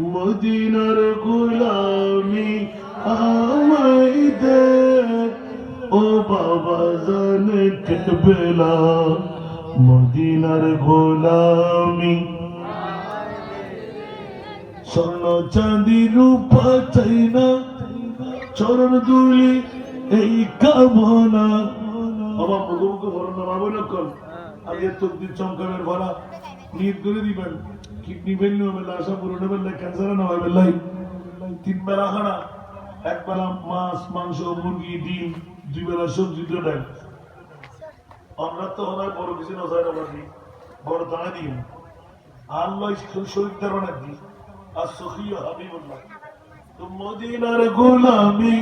মদিনার গোলামি আমায় দে। ও বাবা, জানে কেবেলা মদিনার গোলামি। স্বর্ণ চাঁদি রূপা চাই না। চরণ দুলি এই কামনা। আমার মুখোমুখি ভরণ না ভাবো না কল আগে তকদির চমকাবের ভরা নিয়ত করে দিবেন। কিডনি ফেল হবে আশা পূরণ হবে ক্যান্সার না হবে তিন বেলা খানা এক বেলা মাছ মাংস মুরগি ডিম দুই বেলা সবজি তো দেয় আমরা তো হয় বড় কিছু না হয় না বাড়ি দাঁড়া দিই আল্লাহ শরীর তার অনেক দিই আর সখিয়া হাবিবুল্লাহ মদিনার গোলামি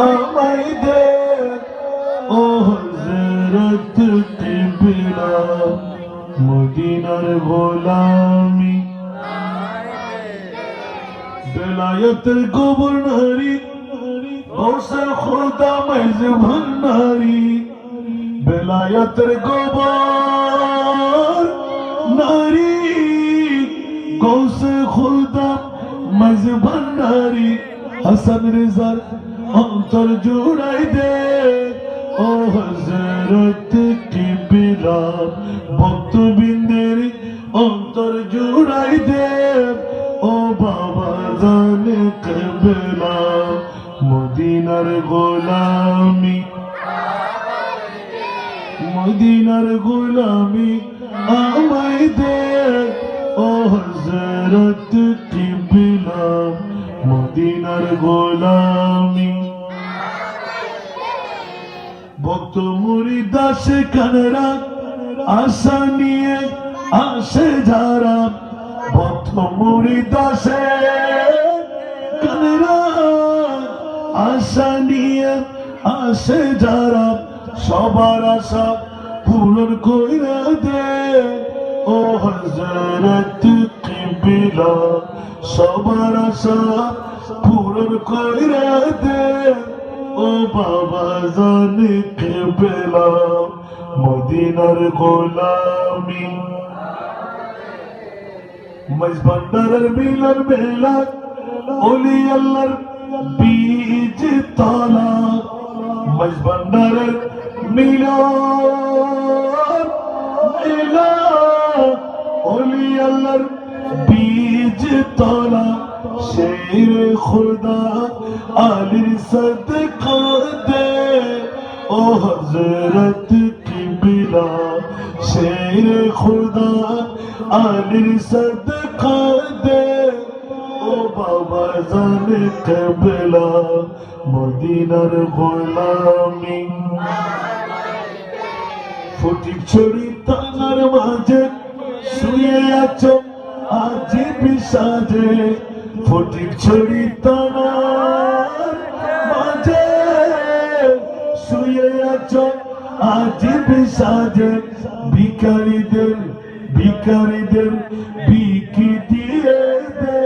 আমায় দে ও মদিনার গোলামি। বেলায়তের গভর্নরি বসে খোদা মেজ ভন্ডারি বেলায়তের গোবর নারী, গৌসে খুদা ভন্ডারি হাসান রেজার অন্তর জুড়াই দে, ও হজরত কিবিরা ভক্তবিন্দের অন্তর জুড়াই দে ও বাবা, জানে কবেলা মদিনার গোলামি। মদিনার গোলামি আমায় দে ও হজরত কিবলা মদিনার গোলামি। ভক্ত মুড়ি দাসে কানরা, আশা নিয়ে আসে যারা। ভক্ত মুড়ি দাসে কানরা, আশা নিয়ে আসে যারা। সবার আশা পূরণ কইরা দে। ও হজরত কিবিলা, সবার আশা পূরণ কইরা দে। ও বাবা, জানে কেবেলা মদিনার গোলামি। মজবন্দারের মিলন মেলা ওলি আল্লাহর বীজ তলা। মজবন্দারের মিলন মেলা ওলি আল্লাহর বীজ তলা। শের খুদা, আলির সদকা দে হজরত কিবলা, শের খুদা, আলির সদকা দে। ও বাবা জানে কবলা, মদিনার গোলামি। ফটিক ছড়ি তানার মাঝে, শুয়ে আছো আজ বিসাজে ফটিক ছড়ি তানার আছো আজ বিসাজে ভিকারীদের ভিকারীদের বিকি দিয়ে। দে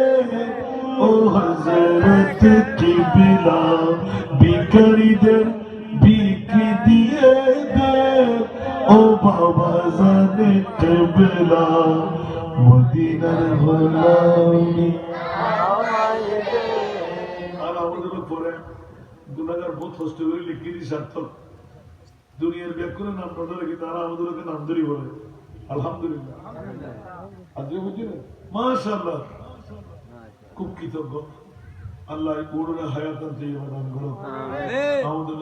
ও হজরত কিবিলা ভিকারীদের বিকি দিয়ে। দে ও বাবা জানে কেবলা মদিনার গোলামি। আর আমাদের পরে গুণাগার বহুত করে লিখে দিই সার্থক। দুনিয়ার ব্যাকুলে নাম নজর রেখে তারা আমাদেরকে নাম ধরি বলে। আলহামদুলিল্লাহ। আজকে বুঝছি না খুব কৃতজ্ঞ। আল্লাহ এই পুরো হায়াত দান করো আমাদের